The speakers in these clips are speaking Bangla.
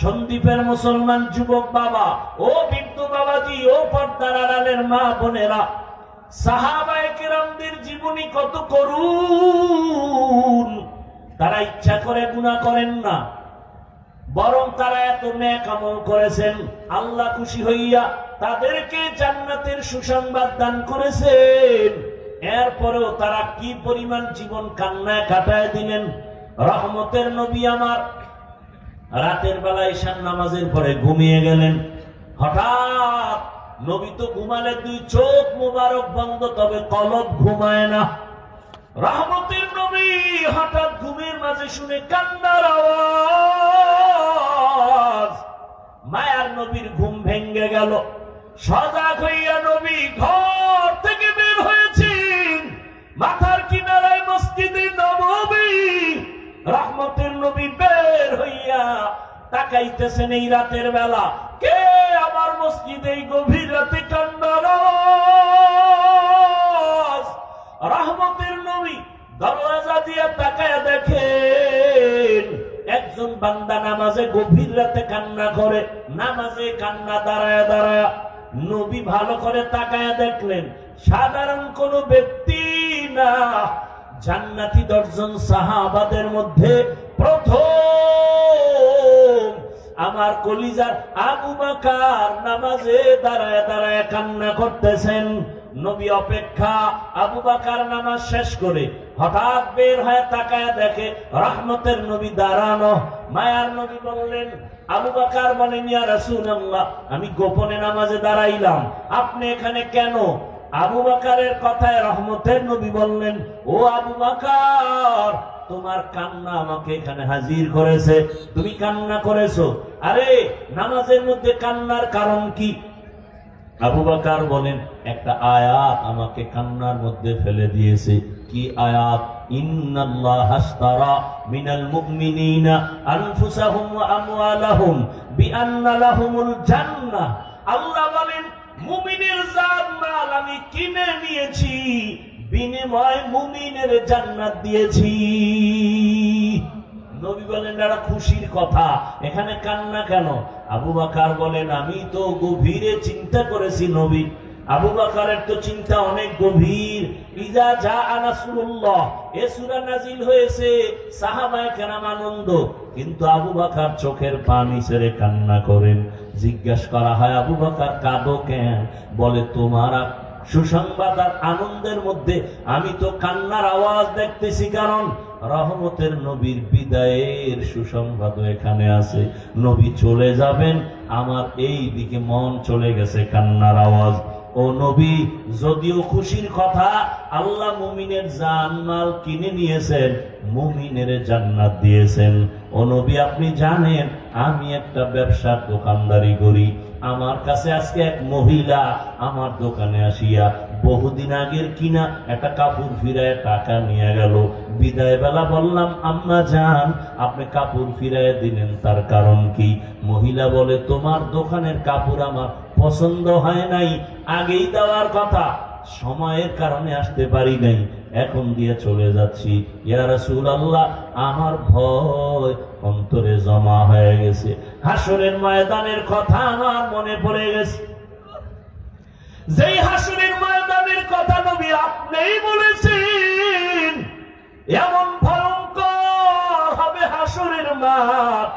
সন্দীপের মুসলমান যুবক বাবা, ও বিন্দু বাবাজি, ও পর্দার আড়ালের মা বোনেরা, সাহাবায়ে জীবনী কত করুন তারা ইচ্ছা করে গুণা করেন না, বরং তারা এত ন্যাক আমল করেছেন। আল্লাহ খুশি হইয়া তাদেরকে জান্নাতের সুসংবাদ দান করেছেন। এরপরেও তারা কি পরিমাণ জীবন কান্নায় কাটায় দিলেন? রহমতের নবী আমার রাতের বেলা ঈশান নামাজের পরে ঘুমিয়ে গেলেন। হঠাৎ নবী তো ঘুমালে দুই চোখ মোবারক বন্ধ, তবে কলব ঘুমায় না। রহমতের নবী হঠাৎ ঘুমের মাঝে শুনে কান্নার আওয়াজ। মায়ার নবীর ঘুম ভেঙ্গে গেল। সজাগ হইয়া নবী ঘর থেকে বের হয়েছেন। মাথার কিনারায় মসজিদে নবী রহমতের নবী বের হইয়া তাকাইতেছেন এই রাতের বেলা। কে আমার মসজিদে এই গভীর রাতে কান্নার রহমতের নবী দরওয়াজা দিয়ে তাকায় দেখেন, একজন বান্দা নামাজে গভীর রাতে কান্না করে, নামাজে কান্না দাঁড়ায় দাঁড়ায় নবী ভালো করে তাকায় দেখলেন। সাধারণ কোন ব্যক্তি না। জান্নাতি দর্জন সাহাবাদের মধ্যে প্রথম। আমার কলিজার আবু বাকার নামাজে দাঁড়ায় দাঁড়ায় কান্না করতেছেন। নবী অপেক্ষা আবু বাকার নামাজ শেষ করে হঠাৎ বের হয়ে তাকায় দেখে রহমতের নবী দাঁড়ানো। মায়ার নবী বললেন, আবু বাকার বলেন, ইয়া রাসূলুল্লাহ, আমি গোপনে নামাজে দাঁড়াইলাম। আপনি এখানে কেন? আবু বাকারের কথায় রহমতের নবী বললেন, ও আবু বাকার, তোমার কান্না আমাকে এখানে হাজির করেছে। তুমি কান্না করেছ। আরে, নামাজের মধ্যে কান্নার কারণ কি? আবু বাকার বলেন, একটা আয়াত আমাকে কান্নার মধ্যে ফেলে দিয়েছে। কি আয়াত? আল্লাহ বলেন মুমিনের জান মাল আমি কিনে নিয়েছি, বিনিময় মুমিনের জান্নাত দিয়েছি। নবী বলেন এটা খুশির কথা। এখানে কান্না কেন? আবু বাকার বলেন, আমি তো গভীরে চিন্তা করেছি নবী। আবু বাকারের তো চিন্তা অনেক গভীর। ইজা যা আনাসুল্লাহ এ সূরা নাজিল হয়েছে, সাহাবায়ে কেরাম আনন্দ। কিন্তু আবু বাকার চোখের পানি ছেড়ে কান্না করেন। জিজ্ঞাস করা হয়, আবু বাকার, কাঁদো কেন? বলে, তোমার সুসংবাদ আর আনন্দের মধ্যে আমি তো কান্নার আওয়াজ দেখতেছি, কারণ রহমতের নবীর বিদায়ের সুসংবাদ এখানে আছে। নবী চলে যাবেন, আমার এই দিকে মন চলে গেছে কান্নার আওয়াজ। ও নবী, যদিও খুশির কথা, আল্লাহ মুমিনের জানমাল কিনে নিয়েছেন, মুমিনের জান্নাত দিয়েছেন। ও নবী, আপনি জানেন, আমি একটা ব্যবসার দোকানদারি করি। আমার কাছে আজকে এক মহিলা আমার দোকানে আসিয়া বহুদিন আগের কিনা একটা কাপড় ফিরায় টাকা নিয়ে গেল। বিদায় বেলা বললাম, আম্মা যান, আপনি কাপড় ফিরায় দিলেন, তার কারণ কি? মহিলা বলে, তোমার দোকানের কাপড় আমার পছন্দ হয় নাই, আগেই দেওয়ার কথা। সময়ের কারণে আসতে পারি নাই। এখন দিয়ে চলে যাচ্ছি। রাসূলুল্লাহ, আমার ভয় অন্তরে জমা হয়ে গেছে। হাসরের ময়দানের কথা আমার মনে পড়ে গেছে। যেই হাসরের ময়দানের কথা নবী আপনিই বলেছেন, এমন ভয়ঙ্কর হবে হাসরের মাঠ।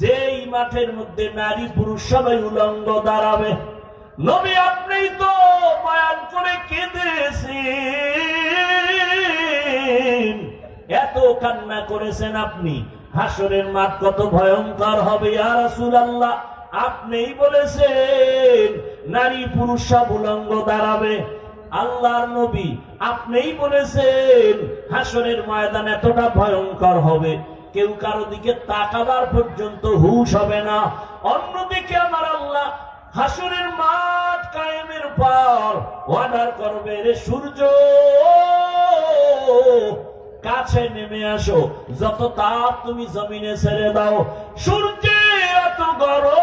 যেই মাঠের মধ্যে নারী পুরুষ সবাই উলঙ্গ দাঁড়াবে। নবী আপনি তো বয়ান করে কেঁদেছেন। এত কান্না করেছেন আপনি। হাসরের মাঠ কত ভয়ঙ্কর হবে, ইয়া রাসূলুল্লাহ। আপনিই বলেছেন, নারী পুরুষ সব উলঙ্গ দাঁড়াবে। আল্লাহর নবী, আপনিই বলেছেন, হাসরের ময়দান এতটা ভয়ঙ্কর হবে। কেউ কারও দিকে তাকাবার পর্যন্ত হুশ হবে না। অন্যদিকে আমার আল্লাহ হাসরের মাঠ কায়েমের পর অর্ডার করবে রে সূর্য। কাছে নেমে আসো, যত তাপ তুমি জমিনে ছেড়ে দাও, সূর্যে এত গরম।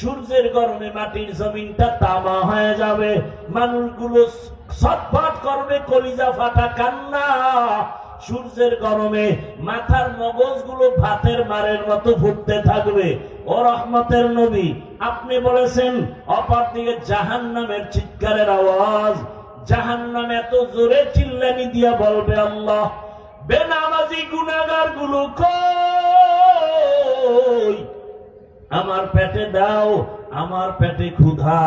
সূর্যের গরমে মাটির জমিনটা তামা হয়ে যাবে। মানুষগুলো ছটফট করবে, কলিজা ফাটা কান্না। সূর্যের গরমে মাথার মগজগুলো ভাতের মারের মতো ফুটতে থাকবে। ও রহমতের নবী, আপনি বলেছেন, অপর দিকে জাহান নামের চিৎকারের আওয়াজ। জাহান নাম এত জোরে চিল্লানি দিয়া বলবে আল্লাহ, বেনামাজি গুনাগারগুলো আমার পেটে দাও, আমার পেটে ক্ষুধা।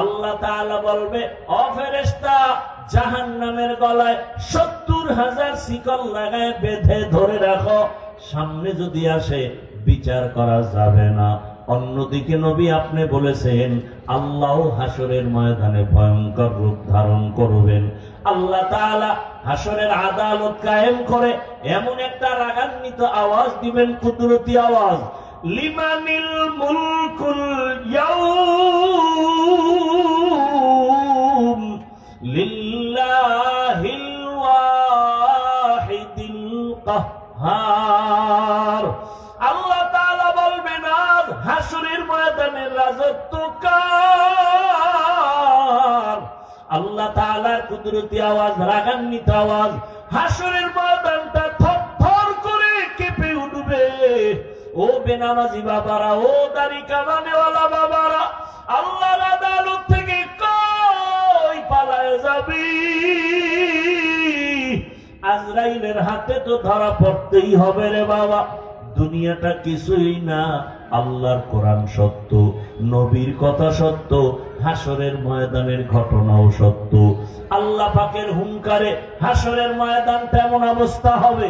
আল্লাহ তাআলা বলবে, ও ফেরেশতা জাহান নামের গলায় সত্তর হাজার শিকল লাগায় বেঁধে ধরে রাখো। সামনে যদি আসে, বিচার করা যাবে না। অন্যদিকে নবী আপনি বলেছেন, আল্লাহ হাসরের ময়দানে ভয়ঙ্কর রূপ ধারণ করবেন। আল্লাহ হাসরের আদালত কায়েম করে এমন একটা রাগান্বিত আওয়াজ দিবেন, কুদরতি আওয়াজ। লিমানিল মুলকুল ইয়াউম। আল্লাহ হাসরের রাজত্ব কার? আল্লাহ কুদরতি আওয়াজ, রাগান্বিত আওয়াজ, হাসরের ময়দানটা থরথর করে কেঁপে উঠবে। ও বেনামাজি বাবারা, ও কামানেওয়ালা বাবারা আদালত থেকে আজরাইলের হাতে তো ধরা পড়তেই হবে রে বাবা। দুনিয়াটা কিছুই না, আল্লাহর কোরআন সত্য, নবীর কথা সত্য হাসরের ময়দানের ঘটনাও সত্য। আল্লাহ পাকের হুঙ্কারে হাসরের ময়দান তেমন অবস্থা হবে।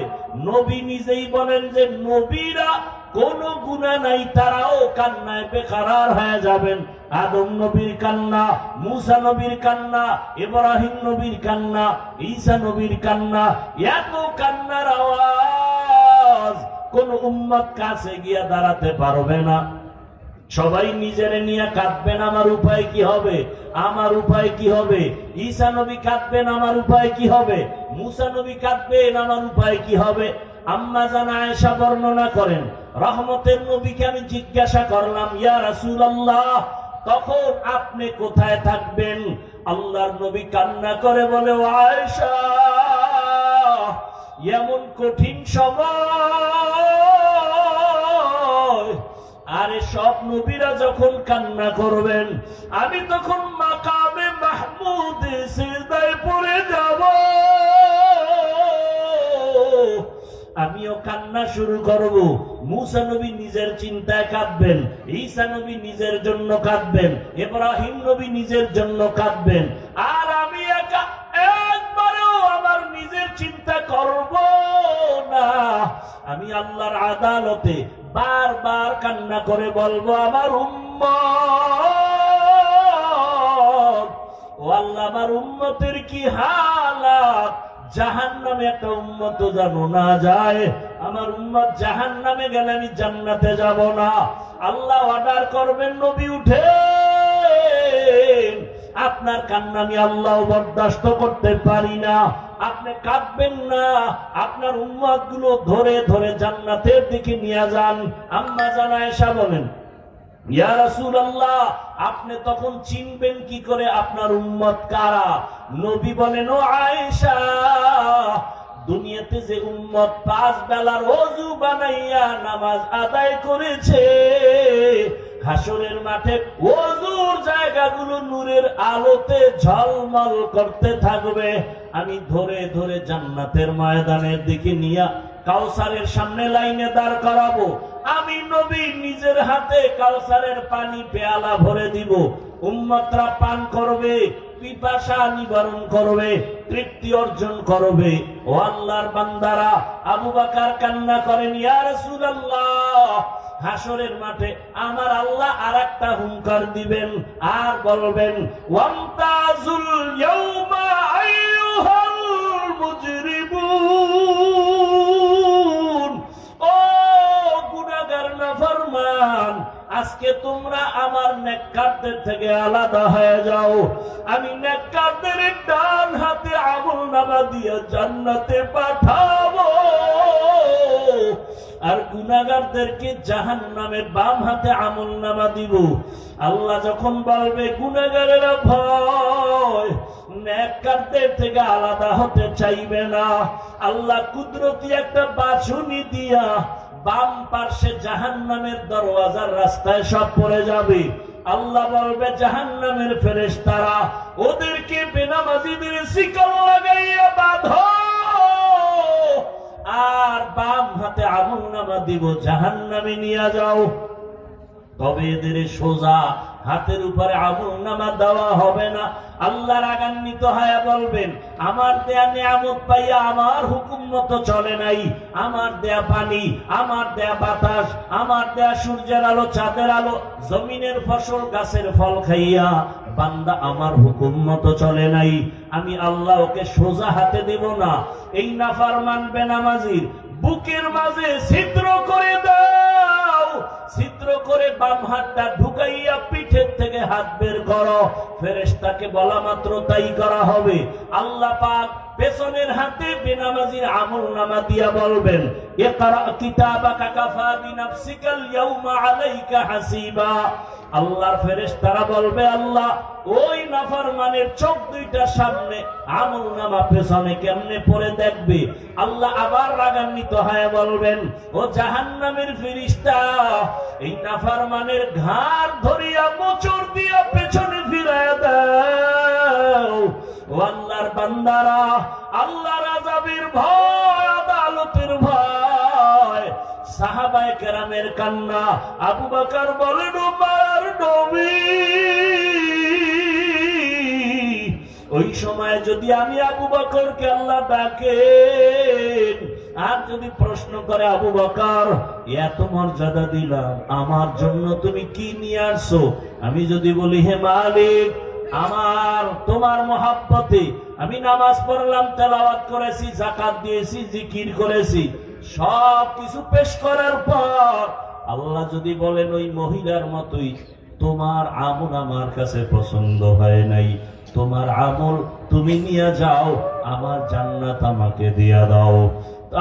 নবী নিজেই বলেন যে, নবীরা কোন গুণা নাই, তারাও কান্নায় বেকারার হয়ে যাবেন। আদম নবীর কান্না, মুসা নবীর কান্না, ইব্রাহিম নবীর কান্না, ঈসা নবীর কান্না, এত কান্নার আওয়াজ কোন উম্মত কাছে গিয়া দাঁড়াতে পারবে না। সবাই নিজেরে নিয়ে কাঁদবেন, আমার উপায় কি হবে? আমার উপায় কি হবে? ঈসা নবী কাঁদবেন, আমার উপায় কি হবে? মুসা নবী কাঁদবেন, আমার উপায় কি হবে? আম্মা জানা আয়েশা বর্ণনা করেন, রহমতের নবীকে আমি জিজ্ঞাসা করলাম, ইয়া রাসূলুল্লাহ, তখন আপনি কোথায় থাকবেন? আল্লাহর নবী কান্না করে বলে, "ও আয়েশা, এমন কঠিন সময়। আরে সব নবীরা যখন কান্না করবেন, আমি তখন মাকামে মাহমুদ সিজদায় পড়ে যাব। কান্না শুরু করব। মুসা নবী নিজের চিন্তায় কাঁদবেন, ঈসা নবী নিজের জন্য কাঁদবেন, ইব্রাহিম নবী নিজের জন্য কাঁদবেন। আর আমি একা একবারেও আমার নিজের চিন্তা করব না। আমি আল্লাহর আদালতে বারবার কান্না করে বলব, আমার উম্মত, ও আল্লাহ, আমার উম্মতের কি হালাত? জাহান নামে একটা উম্মত যেন না যায়। আমার উম্মত জাহান নামে গেলে আমি জান্নাতে যাব না। আল্লাহ অর্ডার করবেন, নবী উঠে আপনার কান্না আমি আল্লাহ বরদাস্ত করতে পারি না। আপনি কাঁদবেন না। আপনার উম্মতগুলো ধরে ধরে জান্নাতের দিকে নিয়ে যান। আম্মা জানা এসা বলেন আপনি তখন চিনবেন কি করে আপনার উম্মত কারা? নবী বলেন আয়েশা, দুনিয়াতে যে উম্মত পাঁচ বেলার অজু বানাইয়া নামাজ আদায় করেছে, হাসরের মাঠে অজুর জায়গাগুলো নূরের আলোতে ঝলমল করতে থাকবে। আমি ধরে ধরে জান্নাতের ময়দানের দিকে নিয়া কাউসারের সামনে লাইনে দাঁড় করাবো। আমি নবী নিজের হাতে কাউসারের পানি পেয়ালা ভরে দিব। উম্মতরা পান করবে, পিপাসা নিবারণ করবে, তৃপ্তি অর্জন করবে। ও আল্লাহর বান্দারা, আবু বাকার কান্না করেন, ইয়া রাসূলুল্লাহ হাসরের মাঠে আমার আল্লাহ আর একটা হুঙ্কার দিবেন, আর বলবেন, ওয়ামতাজুল ইয়াউমা আইয়ুহাল মুজরিমুন। আজকে তোমরা আমার নেককারদের থেকে আলাদা হয়ে যাও। আমি নেককারদের ডান হাতে আমল নামা দিয়ে জান্নাতে পাঠাবো। আর গুনাগারদেরকে জাহান নামে বাম হাতে আমল নামা দিব। আল্লাহ যখন বলবে গুনাগারেরা ভয় থেকে আলাদা হতে চাইবে না। আল্লাহ কুদরতি একটা বাছুনি দিয়া বাম পার্শ্বে জাহান নামের দরওয়াজার রাস্তায় সব পড়ে যাবে। আল্লাহ বলবে জাহান নামের ফেরেস তারা ওদেরকে বেনামাজিদের শিকল লাগাইয়া বাধ। আর বাম হাতে আগুন নামা দিব জাহান নামে নিয়ে যাও। তবে এদের সোজা হাতের উপরে আগুন নামা দেওয়া হবে না। আল্লাহ রাগান্বিত হয়ে বলবেন, আমার দেয়া নিয়ামত পাইয়া আমার হুকুম মতো চলে নাই। আমার দেয়া পানি, আমার দেয়া বাতাস, আমার দেয়া সূর্যের আলো, চাঁদের আলো, জমিনের ফসল, গাছের ফল খাইয়া বান্দা আমার হুকুম মতো চলে নাই। আমি আল্লাহ ওকে সোজা হাতে দেব না। এই নাফার মানবে নামাজির বুকের মাঝে ছিদ্র করে দাও। ছিদ্র করে বাম হাতটা ঢুকাইয়া পিঠের থেকে হাত বের করো। ফেরেশতাকে বলা মাত্র তাই করা হবে। আল্লাহ পাক পেছনের হাতে বেনামাজির আমল নামা দিয়া বলবেন আল্লাহর ফেরেশতারা বলবে, আল্লাহ, ওই নাফরমানের চোখ দুইটার সামনে আমল নামা পেছনে কেমনে পড়ে দেখবে? আল্লাহ আবার রাগান্বিত হয়ে বলবেন, ও জাহান্নামের ফেরিস্তা এই নাফরমানের ঘাড় ধরিয়া মোচড় দিয়া পেছনে ফিরাইয়া দাও। আল্লাহর বান্দারা আল্লাহ রাজাবের ভয়, আদালতের ভয়। সাহাবায়ে কেরামের কান্না, আবু বকর বলেন ও মার নবী। ওই সময় যদি আমি আবু বকরকে আল্লাহ ডাকেন, আর যদি প্রশ্ন করে আবু বকর এত মর্যাদা দিলাম, আমার জন্য তুমি কি নিয়ে আসছো? আমি যদি বলি, হে মালিক, আমার, তোমার মহাব্বতে আমি নামাজ পড়লাম, তেলাওয়াত করেছি জাকাত দিয়েছি, জিকির করেছি, সব কিছু পেশ করার পর আল্লাহ যদি বলেন, ওই মহিলার মতোই তোমার আমল আমার কাছে পছন্দ হয় নাই, তোমার আমল তুমি নিয়ে যাও, আমার জান্নাত আমাকে দিয়া দাও।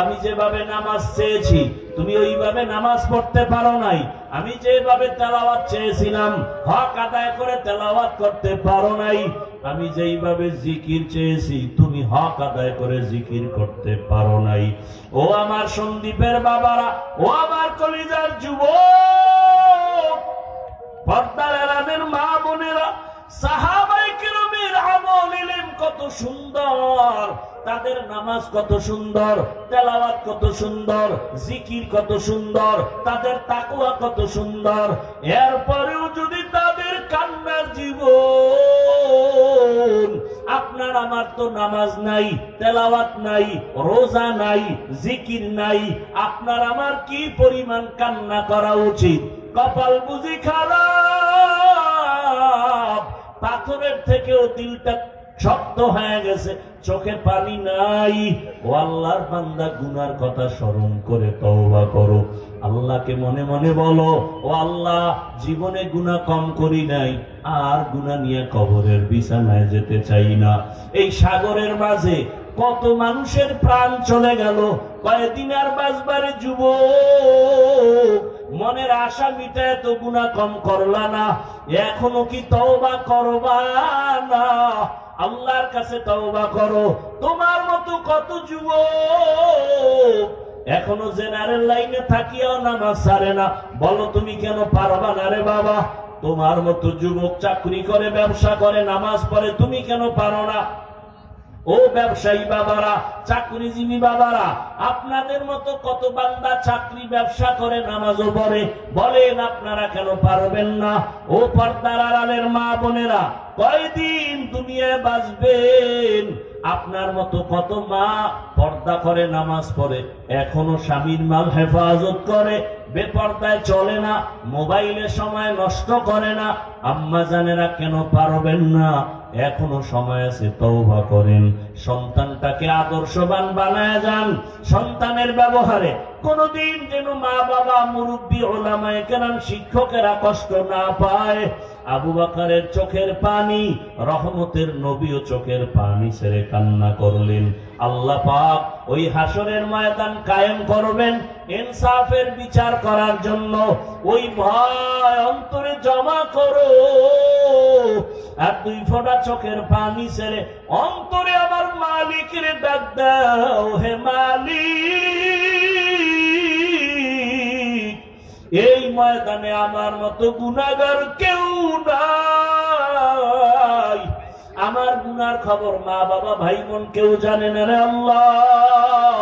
আমি যেভাবে নামাজ চেয়েছি তুমি ওইভাবে নামাজ পড়তে পারো নাই। আমি যেভাবে তেলাওয়াত চেয়েছিলাম, হক আদায় করে তেলাওয়াত করতে পারো নাই। আমি যেইভাবে জিকির চেয়েছি, তুমি হক আদায় করে জিকির করতে পারো নাই। ও আমার সন্দীপের বাবারা, ও আমার কলিজার যুবক, পর্দার মা বোনেরা সাহাবাই কেরামের আমল ইলম কত সুন্দর। তাদের নামাজ কত সুন্দর, তেলাওয়াত কত সুন্দর, জিকির কত সুন্দর, তাদের তাকুয়া কত সুন্দর। এরপরেও যদি তাদের কান্নার জীবন, আপনার আমার তো নামাজ নাই, তেলাওয়াত নাই, রোজা নাই, জিকির নাই, আপনার আমার কি পরিমাণ কান্না করা উচিত? কপাল বুঝি খারাপ, পাথরের থেকেও দিলটা শক্ত হয়ে গেছে, চোখে পানি নাই। ও আল্লাহর বান্দা, গুনার কথা স্মরণ করে তওবা করো। আল্লাহকে মনে মনে বলো, ও আল্লাহ, জীবনে গুনাহ কম করি নাই, আর গুনাহ নিয়ে কবরের বিছানায় যেতে চাই না। এই সাগরের মাঝে কত মানুষের প্রাণ চলে গেল কয়েকদিন আর বাজবারে যুব মনের আশা মিটায় তো গুণা কম করলা না। এখনও কি তওবা করবা না? আল্লাহর কাছে তওবা করো। তোমার মতো কত যুব এখনও জেনারেল লাইনে থাকিয়াও নামাজ সারে না। বলো তুমি কেন পারবা না রে বাবা? তোমার মতো যুবক চাকরি করে, ব্যবসা করে, নামাজ পড়ে, তুমি কেন পারো না? ও ব্যবসায়ী বাবারা, চাকরিজীবী বাবারা, আপনাদের মতো কত বান্দা চাকরি ব্যবসা করে, নামাজও পড়ে, বলেন আপনারা কেন পারবেন না? ও পর্দার আড়ালের মা বোনেরা, কয়দিন দুনিয়ায় বাঁচবেন? আপনার মতো কত মা পর্দা করে, নামাজ পড়ে, এখনও স্বামীর মাল হেফাজত করে, বেপর্দায় চলে না, মোবাইলে সময় নষ্ট করে না আম্মা জানেরা কেন পারবেন না? এখনও সময় আছে তৌবা করেন। সন্তানটাকে আদর্শবান বানায় যান। সন্তানের ব্যবহারে কোনদিন যেন মা বাবা মুরব্বী, ওলামায় কেরাম, শিক্ষকেরা কষ্ট না পায়। আবু বাকারের চোখের পানি, রহমতের নবীও চোখের পানি ছেড়ে কান্না করলেন। আল্লাহ পাক ওই হাসরের ময়দান কায়েম করবেন ইনসাফের বিচার করার জন্য। ওই ভয় অন্তরে জমা করো। আর দুই ফোঁটা চোখের পানি ছেড়ে অন্তরে আমার মালিকের ডাক দাও, হে মালিক। এই ময়দানে আমার মতো গুনাগার কেউ নাই। আমার গুনার খবর মা বাবা ভাই বোন কেউ জানে না রে আল্লাহ।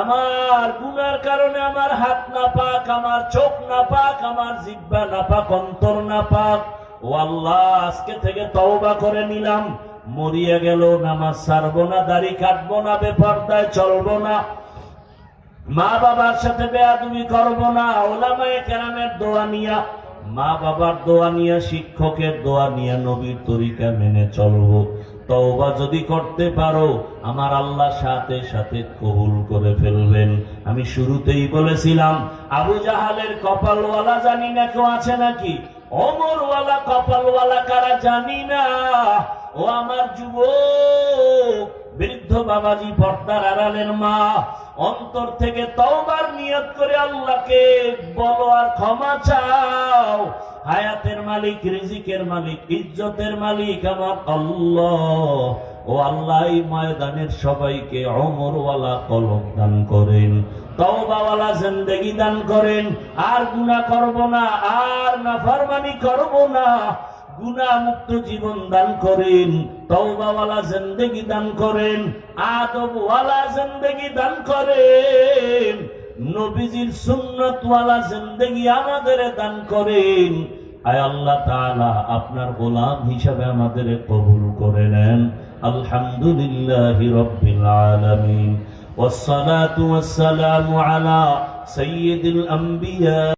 আমার গুনার কারণে আমার হাত না পাক, আমার চোখ না পাক, আমার জিব্বা না পাক, অন্তর না পাক। ও আল্লাহ, আজকে থেকে তওবা করে নিলাম। মরিয়া গেল, নামাজ ছাড়বো না, দাড়ি কাটবো না, বেপর্দায় চলবো না। মা বাবার সাথে বেয়াদুমি করব না, ওলামায়ে কেরামের দোয়া নিয়া মা বাবার দোয়া নিয়ে, শিক্ষকের দোয়া নিয়ে নবীর তরিকা মেনে চলবো। তওবা যদি করতে পারো, আমার আল্লাহ সাথে সাথে কবুল করে ফেলবেন। আমি শুরুতেই বলেছিলাম, আবু জাহালের কপালওয়ালা জানি না কেউ আছে নাকি? অমরওয়ালা কপালওয়ালা কারা জানি না? ও আমার যুবক বৃদ্ধ বাবাজি পর্দার আড়ালের মা, অন্তর থেকে তওবার নিয়ত করে আল্লাহকে বলো আর ক্ষমা চাও। হায়াতের মালিক, রিজিকের মালিক, ইজ্জতের মালিক আমার আল্লাহ। ও আল্লাহ ময়দানের সবাইকে অমরওয়ালা কলম দান করেন, তওবাওয়ালা জিন্দেগি দান করেন। আর গুনাহ করব না, আর নাফরমানি করব না। গুনা মুক্ত জীবন দান করেন তওবাওয়ালা জিন্দেগি দান করেন আদবওয়ালা জিন্দেগি দান করেন নবীজির সুন্নতওয়ালা জিন্দেগি আমাদের দান করেন আয় আল্লাহ তাআলা আপনার গোলাম হিসাবে আমাদের কবুল করে নেন আলহামদুলিল্লাহি রাব্বিল আলামিন والصلاة والسلام على سيد الأنبياء